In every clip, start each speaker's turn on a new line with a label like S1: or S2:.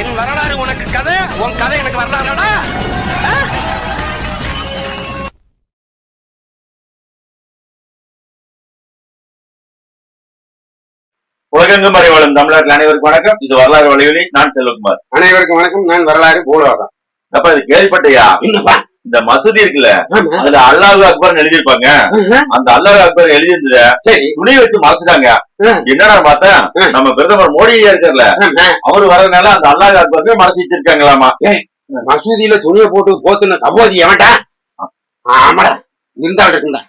S1: என் வரலாறு உனக்கு கதை உன் கதை எனக்கு வரலாறுடா.
S2: உலகெங்கும் அறிவாளும் தமிழர்கள் அனைவருக்கும் வணக்கம். இது வரலாறு வழிவழி நான் செல்வகுமார்.
S3: அனைவருக்கும் வணக்கம். நான் வரலாறு பூலோகம்
S2: அப்ப இது கேள்விப்பட்டியா? இந்த மசூதி இருக்குல்ல. அதுல அல்லாஹ் அக்பர் எழுதியிருப்பாங்க. அந்த அல்லாஹ் அக்பர் எழுதியிருந்தத
S3: சரி.
S2: துணி வச்சு மறைச்சிட்டாங்க. என்னடா பார்த்தேன்?
S3: ஆ.
S2: நம்ம பிரதமர் மோடி இருக்கார்ல. அவரு வர்றதுனால அந்த அல்லாஹ் அக்பருக்கு மறைச்சு வச்சிருக்காங்களாமா?
S3: மசூதியில துணியை போட்டு போத்துன கபோதி எவன்டா? ஆமாடா. இருந்தால் இருக்குண்டா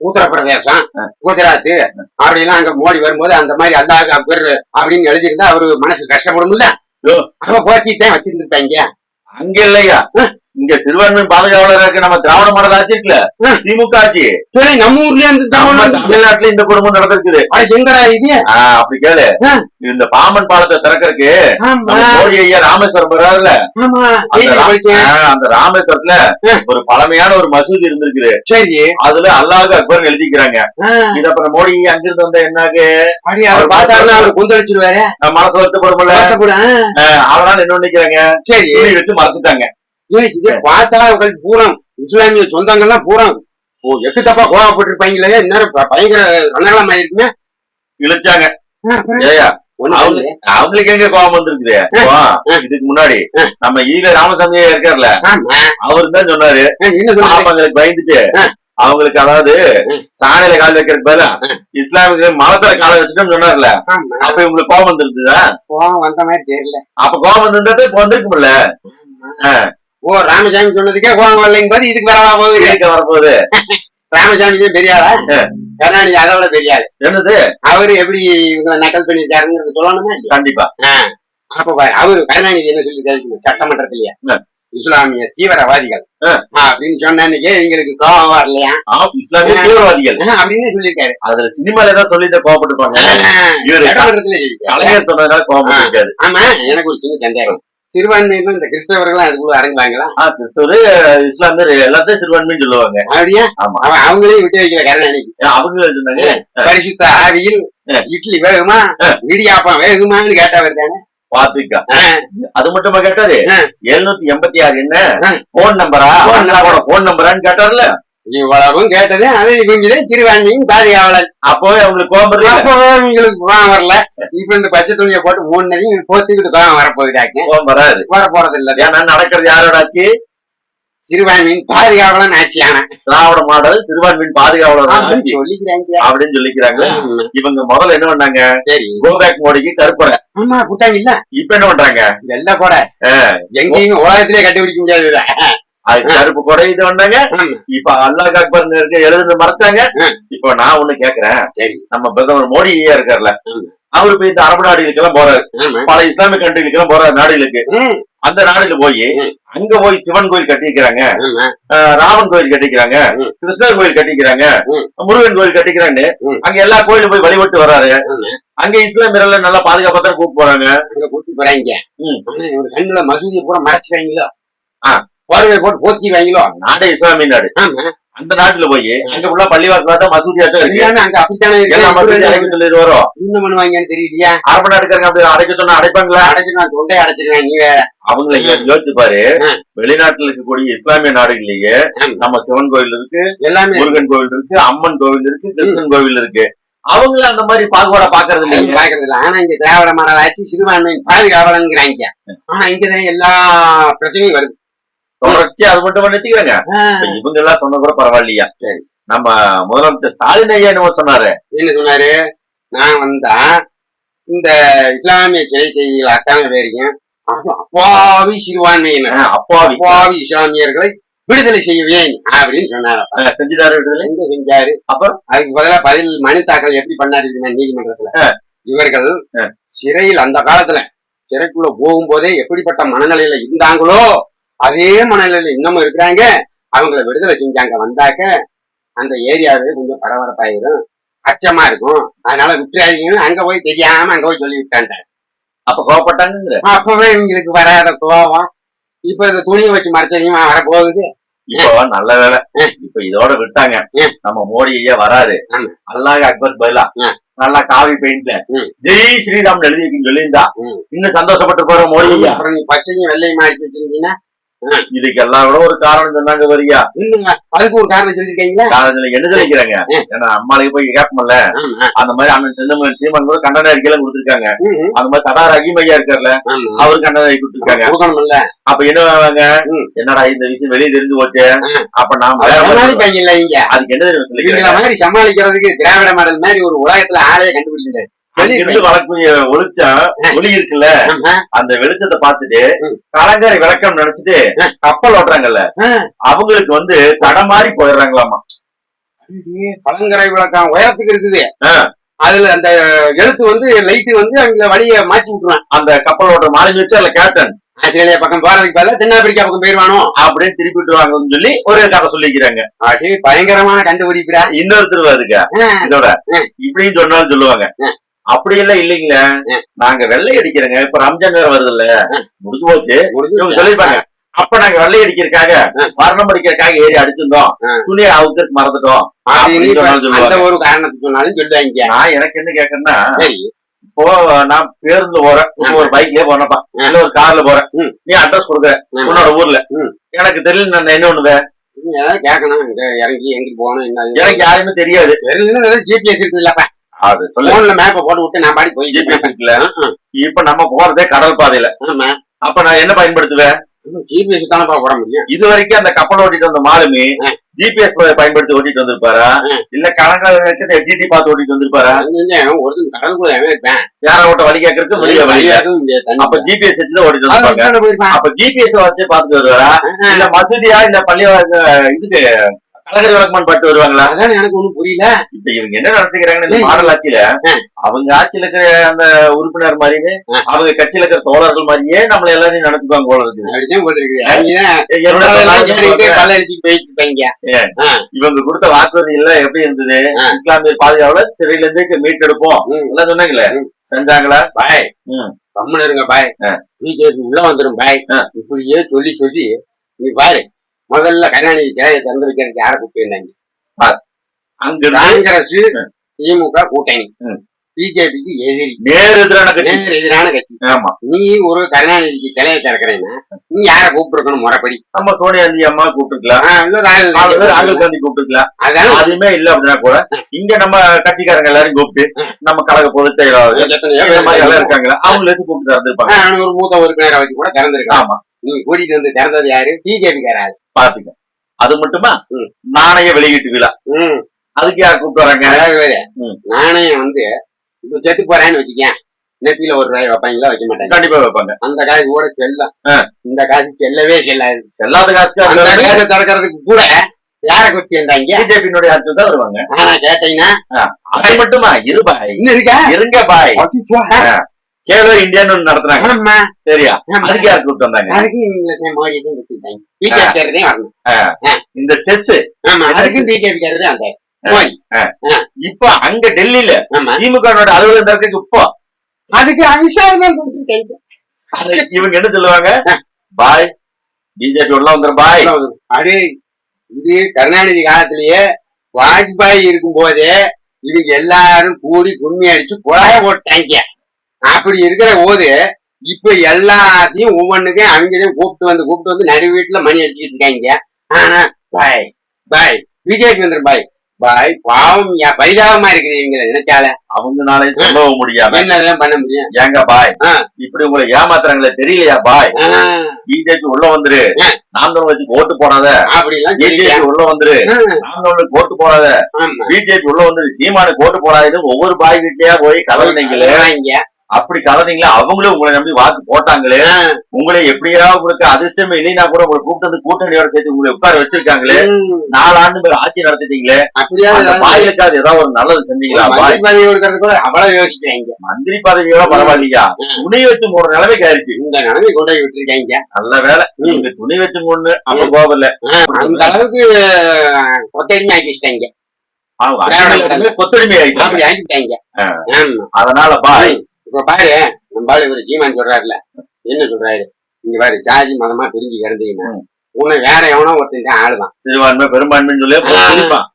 S3: உத்தரப்பிரதேசம் குஜராத் அப்படிலாம் அங்க மோடி வரும்போது அந்த மாதிரி அல்லாஹ் அக்பர் அப்படின்னு எழுதியிருந்தா அவரு மனசு கஷ்டப்படும்ல.
S2: யோ.
S3: அவ போச்சித்தான் வச்சிருந்துருப்பாங்க.
S2: அங்க இல்லையா? இங்க சிறுபான்மை பாதுகாவலர் இருக்கு நம்ம திராவிட மாடல் ஆட்சி இருக்குல்ல. திமுக ஆட்சி.
S3: சரி நம்ம ஊர்லயே இருந்து
S2: தமிழ்நாட்டுல இந்த குடும்பம் நடந்திருக்குது.
S3: எங்கடா இது?
S2: அப்படி கேளு. இந்த பாம்பன் பாலத்தை மோடி ஐயா ராமேஸ்வரம் வர்றாருல அந்த ராமேஸ்வரத்துல. ஒரு பழமையான ஒரு மசூதி இருந்திருக்குது.
S3: சரி.
S2: அதுல அல்லாஹ் அக்பர் எழுதிக்கிறாங்க. இது அப்புறம் மோடி அங்கிருந்து வந்த என்னாக்கு?
S3: அவர் பார்த்தாருன்னா அவர் கொந்தளிச்சிருவாரு
S2: மனசு வருத்தப்படும்ல.
S3: வருத்தப்படு, ஆ,
S2: அதனால என்ன பண்ணிக்கிறாங்க
S3: சரி.
S2: வச்சு மறைச்சிட்டாங்க.
S3: இதை பார்த்தா அவர்கள் பூரா இஸ்லாமிய சொந்தங்கள்லாம் பூரா. ஓ எக்கு தப்பா கோவப்பட்டிருப்பாங்களே இந்நேரம் பயங்கர ரணகளம் ஆயிருக்குமே.
S2: இழுச்சாங்க. ஏயா. அவங்களுக்கு எங்க கோபம் வந்திருக்குது? இதுக்கு முன்னாடி. நம்ம ஈர ராமசாமி
S3: ஆமா.
S2: அவரு தான் சொன்னாரு? பாப்பங்களுக்கு பயந்துட்டு. அவங்களுக்கு அதாவது. சாணையில கால் வைக்கிறதுக்கு பதிலா இஸ்லாமிய மலத்துல கால வச்சுட்டோம்னு சொன்னார்ல. அப்ப இவங்களுக்கு கோபம் வந்துருக்குதா?
S3: கோவம் வந்த மாதிரி தெரியல.
S2: அப்ப கோபம் வந்திருந்தது இப்ப வந்திருக்கும்ல.
S3: ஓ ராமசாமி சொன்னதுக்கே கோவம் வரலைங்க பாரு இதுக்கு வரவா போகுது?
S2: வரப்போகுது.
S3: ராமசாமிக்கே பெரியாளா
S2: ஆ.
S3: கருணாநிதி அதை விட பெரியாள்
S2: என்னது?
S3: அவரு எப்படி இவங்களை நக்கல் பண்ணிருக்காருங்கிறது சொல்லணுமா?
S2: கண்டிப்பா.
S3: அப்ப பாரு, அவரு கருணாநிதி என்ன சொல்லி சட்டமன்றத்திலேயே. இஸ்லாமிய தீவிரவாதிகள். அப்படின்னு சொன்னன்னைக்கே எங்களுக்கு கோவம் வரலையா?
S2: இஸ்லாமிய தீவிரவாதிகள்.
S3: அப்படின்னு சொல்லியிருக்காரு.
S2: அதுல சினிமால தான் சொல்லி தான் கோபப்பட்டிருப்பாங்க இவரு கலைஞர் சொன்னதுனால கோபம்
S3: ஆமா எனக்கு ஒரு சின்ன சந்தேகம். சிறுபான்மையிலும் இந்த கிறிஸ்தவர்களும் அதுக்குள்ள அடங்குவாங்களா
S2: கிறிஸ்தவரு இஸ்லாமியர் எல்லாத்தையும் சிறுபான்மைன்னு சொல்லுவாங்க.
S3: அப்படியா? அவங்களையும் விட்டு வைக்கல கருணாநிதி
S2: அவங்க சொன்னாங்க
S3: பரிசுத்த ஆவியில். இட்லி வேகுமா. இடியாப்பம் வேகுமான்னு கேட்டவர் தானே?
S2: பாத்துக்கா. அது மட்டுமா கேட்டாரு. எழுநூத்தி எண்பத்தி ஆறு என்ன. போன் நம்பரா போன் நம்பரான்னு கேட்டார்ல.
S3: இவ்வளவும் கேட்டது அது இவங்கதான் சிறுபான்மையும் பாதுகாவலர்
S2: அப்பவே அவங்களுக்கு கோபம்
S3: அப்பவே இவங்களுக்கு கோவம் வரல. இப்ப இந்த பச்சை துணியை போட்டு மூணுனதையும் போத்துக்கிட்டு கோவம் வரப்போகுதாக்க?
S2: கோபம் வராது.
S3: வர போறது இல்ல
S2: ஏன்னா நடக்கிறது யாரோட ஆட்சி?
S3: சிறுபான்மையின் பாதுகாவலன் ஆட்சியான.
S2: திராவிட மாடல் சிறுபான்மையின் பாதுகாவலர் ஆட்சி.
S3: சொல்லிக்கிறாங்க.
S2: அப்படின்னு சொல்லிக்கிறாங்க. இவங்க முதல்ல என்ன பண்ணாங்க?
S3: சரி.
S2: கோபேக் மோடிக்கு கருப்பறை.
S3: ஆமா குட்டாங்க இல்ல.
S2: இப்ப என்ன பண்றாங்க?
S3: வெள்ள கூட. எங்கேயுமே உலகத்திலே கண்டுபிடிக்க முடியாது.
S2: அது கருப்பு கொடை இது
S3: ஆமா.
S2: இப்ப அல்லாஹ் அக்பர் இருக்க எழுதுன்னு மறைச்சாங்க. இப்ப நான் ஒண்ணு கேக்குறேன்
S3: சரி
S2: நம்ம பிரதமர் மோடி ஐயா இருக்கார்ல
S3: ஆமா.
S2: அவரு போய் இந்த அரபு நாடுகளுக்கெல்லாம் போறாரு
S3: ஆமா
S2: பல இஸ்லாமிக் கண்ட்ரிகளுக்கெல்லாம் போறாரு நாடுகளுக்கு அந்த நாடுல போய். அங்க போய் சிவன் கோயில் கட்டிக்கிறாங்க. ராமன் கோயில் கட்டிக்கிறாங்க. கிருஷ்ணர் கோயில் கட்டிக்கிறாங்க. முருகன் கோயில் கட்டிக்கிறான்னு
S3: ம்.
S2: அங்க எல்லா கோயிலும் போய் வழிபட்டு வர்றாரு. அங்க இஸ்லாமியர்கள் நல்லா பாதுகாப்பா தான் கூப்பிட்டு போறாங்க
S3: அங்க கூட்டி போறாங்க கண்ணுல மசூதியை பூரா மறைச்சுவாங்களோ
S2: ஆ.
S3: போர்வை போட்டு போத்திடுவாங்களோ
S2: நாடே இஸ்லாமிய நாடு. அந்த நாட்டுல போய் அங்க ஃபுல்லா பள்ளிவாசலா தான் மசூதியா தான் இருக்கு.
S3: அங்க அப்படித்தானே இருக்கு?
S2: சொல்லிட்டு வரும்
S3: என்ன பண்ணுவாங்கன்னு தெரியலையா?
S2: அரபு நாட்டுக்காரங்க அப்படி அடைக்க சொன்னா அடைப்பாங்களா?
S3: அடைச்சு நான் தொண்டை அடைச்சிருவேன் நீ வேற
S2: அவங்கள யோசிச்சு பாரு. வெளிநாட்டுல இருக்கக்கூடிய இஸ்லாமிய நாடுகள்லயே. நம்ம சிவன் கோயில் இருக்கு
S3: எல்லாமே.
S2: முருகன் கோவில் இருக்கு அம்மன் கோவில் இருக்கு கிருஷ்ணன் கோவில் இருக்கு. அவங்கள அந்த மாதிரி பாகுபாடா பாக்குறது இல்லைங்க.
S3: பாக்குறது இல்ல ஆனா இங்க திராவிட ஆட்சி சிறுபான்மை பாதுகாவலங்கிறாங்க. ஆனா இங்கதான் எல்லா பிரச்சனையும் வருது.
S2: தொடர்ச்சி அது மட்டும் நிறுத்திக்கிறாங்க இவங்க எல்லாம் சொன்ன கூட பரவாயில்லையா?
S3: சரி.
S2: நம்ம முதலமைச்சர் ஸ்டாலின் ஐயா என்னமோ சொன்னாரு.
S3: என்ன சொன்னாரு? நான் வந்தா இந்த இஸ்லாமிய அத்தனை பேரையும் அதுவும் அப்பாவி சிறுபான்மையினர்.
S2: அப்பாவி.
S3: அப்பாவி இஸ்லாமியர்களை விடுதலை செய்வேன் அப்படின்னு சொன்னாரு.
S2: செஞ்சுட்டாரு விடுதலை?
S3: எங்க செஞ்சாரு?
S2: அப்புறம்?
S3: அதுக்கு பதிலா பதில் மனு தாக்கல் எப்படி பண்ணாரு நீதிமன்றத்துல. இவர்கள். சிறையில் அந்த காலத்துல சிறைக்குள்ள போகும்போதே எப்படிப்பட்ட மனநிலையில இருந்தாங்களோ அதே மனநிலையில இன்னமும் இருக்கிறாங்க. அவங்கள விடுதலை செஞ்சாங்க. வந்தாக்க அந்த ஏரியாவே கொஞ்சம் பரபரப்பாயிரும். அச்சமா இருக்கும். அதனால விட்டுறாதீங்கன்னு அங்க போய் தெரியாம அங்க போய் சொல்லி விட்டாங்க
S2: அப்ப கோவப்பட்டாங்க
S3: அப்பவே இவங்களுக்கு வராத கோவம். இப்ப இந்த துணியை வச்சு மறைச்சதையும் வரப்போகுது?
S2: இப்போ நல்ல வேலை இப்ப இதோட விட்டாங்க. நம்ம மோடி ஐயா வராரு. அல்லாஹ் அக்பர் பதிலா. நல்லா காவி பெயிண்ட்ல. ஜெய் ஸ்ரீராம் எழுதி சொல்லியிருந்தா. இன்னும் சந்தோஷப்பட்டு போற மோடி ஐயா?
S3: அப்புறம் நீ பச்சையும் வெள்ளையும் அடிச்சு வச்சிருந்தீங்கன்னா
S2: இதுக்கு எல்லாம் கூட ஒரு காரணம் சொன்னாங்க வரியா?
S3: அதுக்கு ஒரு காரணம் சொல்லிருக்கீங்களா
S2: காரணத்துல என்ன சொல்லிக்கிறாங்க. ஏன்னா அம்மாளுக்கு போய் கேட்போம்ல? அந்த மாதிரி அண்ணன் செந்தமன் சீமன் கூட கண்டன அறிக்கையில கொடுத்திருக்காங்க.
S3: ம், ம்.
S2: அந்த மாதிரி தடா ரஹீம் ஐயா இருக்கார்ல அவரு கண்டன அறிக்கை கொடுத்திருக்காங்க. அப்ப என்ன
S3: ம்.
S2: என்னடா இந்த விஷயம் வெளியே தெரிஞ்சு போச்சு. அப்ப நாம அதுக்கு என்ன
S3: மாதிரி சமாளிக்கிறதுக்கு திராவிட மாடல் மாதிரி ஒரு உலகத்துல ஆளைய கண்டுபிடிச்சிட்டாரு.
S2: அங்கிருந்து வரக்கூடிய ஒளிச்சம் ஒளி இருக்குல்ல. அந்த வெளிச்சத்தை பார்த்துட்டு. கலங்கரை விளக்கம் நினைச்சிட்டு கப்பல் ஓட்டுறாங்கல்ல. அவங்களுக்கு வந்து தடமாறி போயிடுறாங்களாமா?
S3: கலங்கரை விளக்கம் உயரத்துக்கு இருக்குது. அதுல அந்த எழுத்து வந்து லைட் வந்து அவங்கள வழிய மாத்தி விட்டுருவான்.
S2: அந்த கப்பல் ஓட்டுற மாறி வச்சு அதுல கேப்டன்
S3: ஆஸ்திரேலியா பக்கம் போறதுக்கு பதிலா தென்னாப்பிரிக்கா பக்கம் போயிருவானோ
S2: அப்படின்னு திருப்பி விட்டுருவாங்கன்னு சொல்லி ஒரு கதை சொல்லிக்கிறாங்க.
S3: பயங்கரமான கண்டுபிடிப்புடா.
S2: இன்னொருத்தர் அதுக்கு. இதோட. இப்படின்னு சொன்னாலும் சொல்லுவாங்க. அப்படி எல்லாம் இல்லைங்களே.
S3: ம்.
S2: நாங்க வெள்ளை அடிக்கிறோங்க. இப்ப ரம்ஜான் வேற வருது இல்ல முடிஞ்சு போச்சு. சொல்லிருப்பாங்க அப்ப நாங்க வெள்ளை அடிக்கிறதுக்காக
S3: ம்.
S2: மரணம் அடிக்கிறதுக்காக ஏறி அடிச்சிருந்தோம். துணியை அவுக்கிறதுக்கு மறந்துட்டோம்.
S3: ஒரு காரணத்துக்கு சொன்னாலும் சொல்லுவாங்க.
S2: நான் எனக்கு என்ன கேக்குறேன்னா இப்போ நான் பேருந்துல போறேன். ஒரு பைக்லயே போனப்பா. இல்ல ஒரு கார்ல போறேன். நீ அட்ரஸ் கொடுக்குற. உன்னோட ஊர்ல. எனக்கு தெரியல நான் என்ன பண்ணுவேன்
S3: கேட்கணும் இறங்கி எங்க போகணும் என்ன
S2: எனக்கு யாருமே தெரியாது.
S3: தெரியல ஜிபிஎஸ் இருக்குல்லப்பா
S2: அது சொல்ல.
S3: மேப்ப போட்டு விட்டு நான் பாடி போய்
S2: ஜிபிஎஸ் இருக்குல்ல? இப்ப நம்ம போறதே கடல் பாதையில. அப்ப நான் என்ன பயன்படுத்துவேன்
S3: ஜிபிஎஸ் தானப்பா போட முடியும்.
S2: இது வரைக்கும் அந்த கப்பல் ஓட்டிட்டு வந்த மாலுமி. ஜிபிஎஸ் பயன்படுத்தி ஓட்டிட்டு வந்திருப்பாரா. இல்ல கணக்கு எட்டிடி பார்த்து ஓட்டிட்டு வந்திருப்பாரா?
S3: ஒருத்தன் கடலுக்குள்ள இருப்பேன்.
S2: யார ஓட்ட வழி கேட்கறதுக்கு வெளிய வழி அப்ப ஜிபிஎஸ் வச்சுதான் ஓட்டிட்டு வந்திருப்பாங்க. அப்ப ஜிபிஎஸ் வச்சு பாத்துட்டு வருவாரா. இல்ல மசூதியா இல்ல பள்ளி இதுக்கு கலகரி விளக்கமான் பாட்டு வருவாங்களா
S3: அதான் எனக்கு ஒண்ணும் புரியல
S2: இப்ப இவங்க என்ன
S3: ம்.
S2: மாடல் ஆட்சியில. அவங்க ஆட்சியில இருக்கிற அந்த உறுப்பினர் மாதிரியே. அவங்க கட்சியில இருக்கிற தோழர்கள் மாதிரியே நம்மள எல்லாரையும் நினைச்சுக்குவாங்க போல
S3: இருப்பாங்க.
S2: இவங்க கொடுத்த வாக்குறுதி எல்லாம் எப்படி இருந்தது
S3: ஆ.
S2: இஸ்லாமிய பாதுகாவலர் சிறையில இருந்து மீட்டெடுப்போம். எல்லாம் சொன்னாங்களே. செஞ்சாங்களா
S3: பாய். கம்முன்னு இருங்க பாய் உள்ள வந்துரும் பாய். இப்படியே சொல்லி சொல்லி நீ பாரு முதல்ல கருணாநிதி சிலையை திறந்து வைக்கிறதுக்கு யாரை கூப்பிட்டு
S2: அங்க
S3: காங்கிரஸ். திமுக கூட்டணி. பிஜேபிக்கு எதிரி.
S2: நேர் எதிரான
S3: நேர் எதிரான கட்சி.
S2: ஆமா.
S3: நீ ஒரு கருணாநிதிக்கு சிலையை திறக்கிறேன்னா நீ யாரை கூப்பிட்டுருக்கணும் முறைப்படி?
S2: நம்ம சோனியா காந்தி அம்மா கூப்பிட்டுக்கலாம்
S3: ராகுல் காந்தி.
S2: கூப்பிட்டுக்கலாம்
S3: அதான்.
S2: அதுவுமே இல்ல அப்படின்னா கூட இங்க நம்ம கட்சிக்காரங்க எல்லாரும் கூப்பிட்டு நம்ம கழக பொதுச் செயலாளர் எல்லாம் இருக்காங்களா? அவங்கள வச்சு கூப்பிட்டு இருந்திருப்பாங்க
S3: ஆ, ஒரு மூத்த உறுப்பினரை வச்சு கூட திறந்திருக்கான்
S2: ஆமா.
S3: நீ கூட்டிட்டு வந்து திறந்தது யாரு? பிஜேபி காராது
S2: பாத்துக்க அது மட்டுமா. நாணய வெளியீட்டு விழா. அதுக்கு யார் கூப்பிட்டு வராங்க.
S3: நாணயம் வந்து இப்ப செத்து போறேன்னு வச்சுக்கேன். நெத்தியில ஒரு ரூபாய் வைப்பாங்களா? வைக்க மாட்டாங்க.
S2: கண்டிப்பா வைப்பாங்க.
S3: அந்த காசு கூட செல்லும். இந்த காசு செல்லவே செல்லாது.
S2: செல்லாத
S3: காசை திறக்கிறதுக்கு கூட யார குத்தி இருந்தாங்க
S2: பிஜேபியினுடைய ஆட்கள் தான் வருவாங்க.
S3: ஆனா கேட்டீங்கன்னா
S2: அது மட்டுமா? இரு பாய்.
S3: இன்னும் இருக்கா?
S2: இருங்க பாய். கேலோ இந்தியான்னு ஒண்ணு நடத்துனாங்க. சரியா. அதுக்கு யார் கூப்பிட்டு வந்தாங்க? இந்த செஸ். இப்ப அங்க டெல்லியில திமுக அலுவலகம் திறக்கிறதுக்கு இப்போ
S3: அதுக்கு
S2: இவங்க என்ன சொல்லுவாங்க? பாய். பிஜேபி உள்ள வந்துரும் பாய்.
S3: அது இது கருணாநிதி காலத்திலேயே வாஜ்பாய் இருக்கும் போதே இவங்க எல்லாரும் கூடி கும்மி அடிச்சு குழாய போட்டாங்க. அப்படி இருக்கிற போது இப்ப எல்லாத்தையும் ஒவ்வொன்றுக்கும் அவங்கதான் கூப்பிட்டு வந்து கூப்பிட்டு வந்து நடு வீட்டுல மணி அடிச்சுட்டு இருக்காங்க. ஆனா பாய் பாய் பிஜேபி வந்துரும் பாய் பாய் பாவம் பரிதாபமா இருக்குது இவங்க நினைச்சால.
S2: அவங்கனாலே சொல்லவும் முடியாம.
S3: என்னதான் பண்ண முடியும்?
S2: ஏங்க பாய். இப்படி உங்களை ஏமாத்துறாங்களே தெரியலையா பாய் பிஜேபி உள்ள வந்துரு.
S3: ஆ.
S2: நாம் தமிழ் வச்சு ஓட்டு போடாத. பிஜேபி. உள்ள வந்துரு.
S3: ஆ,
S2: நாம் தமிழுக்கு ஓட்டு போடாத. பிஜேபி உள்ள வந்துரு. சீமானுக்கு ஓட்டு போடாதுன்னு ஒவ்வொரு பாய் வீட்லயா போய்
S3: வாங்கிங்க.
S2: அப்படி கலந்தீங்களே? அவங்களும் உங்களை நம்பி வாக்கு போட்டாங்களே. உங்களை எப்படியாவது உங்களுக்கு அதிர்ஷ்டமே இல்லைன்னா கூட உங்களை கூப்பிட்டு வந்து கூட்டணியோட சேர்த்து உங்களை உட்கார வச்சிருக்காங்களே. நாலு ஆண்டு பேர் ஆட்சி நடத்திட்டீங்களே.
S3: அப்படியா?
S2: அந்த
S3: ஏதாவது
S2: ஒரு நல்லது செஞ்சீங்களா?
S3: பதவி கொடுக்கறது கூட அவ்வளவு யோசிக்கிறாங்க
S2: மந்திரி பதவியோட பரவாயில்லையா. துணி வச்சு போற நிலைமைக்கு ஆயிடுச்சு.
S3: இந்த நிலைமை கொண்டு போய் விட்டுருக்காங்க
S2: நல்ல வேலை. நீங்க துணி வச்சு கொண்டு அப்ப கோபம்
S3: அந்த அளவுக்கு கொத்தடிமை ஆக்கி வச்சுட்டாங்க
S2: கொத்தடிமை ஆயிட்டாங்க அதனால பாய்
S3: இப்ப பாரு நம்ம பாரு இவரு சீமான் சொல்றாருல. என்ன சொல்றாரு? இங்க பாரு ஜாதி மதமா பிரிஞ்சு கிடந்தீங்கன்னா. உன்னை வேற எவனோ ஒருத்தன் தான் ஆளுவான்.
S2: சிறுபான்மை பெரும்பான்மைன்னு சொல்லி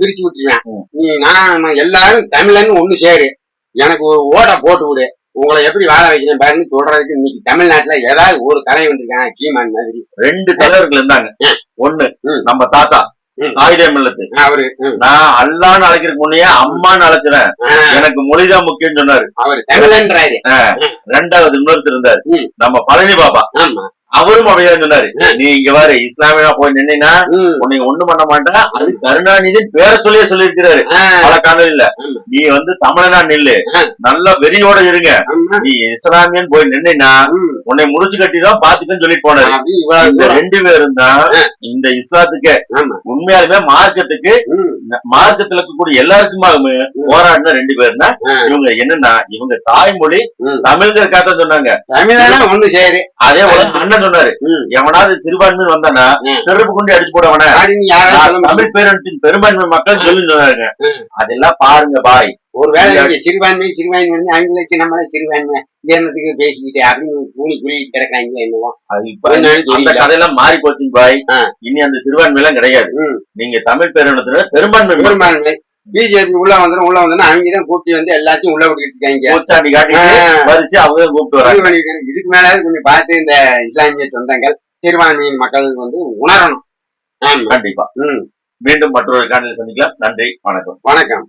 S3: பிரிச்சு விட்டுருவேன். நீ நான் எல்லாரும் தமிழன் ஒண்ணு சேரு. எனக்கு ஒரு ஓட்டை போட்டு விடு. உங்களை எப்படி வாழ வைக்கிறேன் பாருன்னு சொல்றதுக்கு இன்னைக்கு தமிழ்நாட்டுல ஏதாவது ஒரு தலைவன் இருக்கான் சீமான் மாதிரி.
S2: ரெண்டு தலைவர்கள் இருந்தாங்க. ஒண்ணு. நம்ம தாத்தா.
S3: ம்.
S2: ஆயுதம் மில்லத்து
S3: அவரு
S2: நான் அல்லான்னு அழைக்கிறதுக்கு முன்னையே அம்மான்னு அழைச்சிறேன்
S3: ஆ,
S2: எனக்கு மொழிதான் முக்கியம் சொன்னாரு. ரெண்டாவது இன்னொருத்தர் இருந்தாரு. நம்ம பழனி பாபா. அவரும் அப்படிதான் சொன்னாரு. நீ இங்க பாரு இஸ்லாமியா போய் நின்னா உன்னை ஒண்ணும் பண்ண மாட்டா அது கருணாநிதி பேரை சொல்லியே சொல்லியிருக்கிறாரு.
S3: ஆ,
S2: பல
S3: ஆமா.
S2: நீ வந்து தமிழனா நில்லு. நல்ல வெறியோட இருங்க. நீ இஸ்லாமியன் போய் நின்னா உன்னை முடிச்சு கட்டி தான் பாத்துக்கன்னு சொல்லிட்டு போனாரு. ரெண்டு பேரும் தான் இந்த இஸ்லாத்துக்கு உண்மையாலுமே மார்க்கத்துக்கு மார்க்கத்துல இருக்கக்கூடிய எல்லாருக்குமாகுமே போராடின ரெண்டு பேர் தான். இவங்க என்னன்னா இவங்க தாய்மொழி
S3: ம்.
S2: தமிழ்கிறக்காக சொன்னாங்க.
S3: தமிழனா ஒண்ணு சேரு.
S2: அதே போல சொன்னாரு. எவனாவது சிறுபான்மை வந்தானா. செருப்பு கொண்டு அடிச்சு போடவன? தமிழ் பேரத்தின் பெரும்பான்மை மக்கள் சொல்லி சொன்னாங்க
S3: ம்.
S2: அதெல்லாம் பாருங்க பாய்
S3: ஒரு வேலை சிறுபான்மை சிறுபான்மை வந்து ஆங்கில சின்னமலை சிறுபான்மை என்னத்துக்கு பேசிக்கிட்டு அப்படின்னு கூலி குளிக்கிட்டு கிடக்காங்க என்னவோ
S2: அந்த. கதையெல்லாம் மாறி போச்சுங்க பாய். இனி அந்த சிறுபான்மை எல்லாம் கிடையாது. நீங்க தமிழ் பேரினத்துல பெரும்பான்மை
S3: பெரும்பான்மை பிஜேபி உள்ள வந்துடும் உள்ள வந்து அவங்க தான் கூட்டி வந்து எல்லாத்தையும் உள்ள விட்டுட்டு இருக்காங்க.
S2: வரிசை அவங்க கூப்பிட்டு வராங்க.
S3: இதுக்கு மேலாவது கொஞ்சம் பார்த்து இந்த இஸ்லாமிய சொந்தங்கள் சிறுபான்மையின் மக்கள் வந்து உணரணும்.
S2: கண்டிப்பா. மீண்டும் மற்றொரு காணொலி சந்திக்கலாம். நன்றி. வணக்கம்.
S3: வணக்கம்.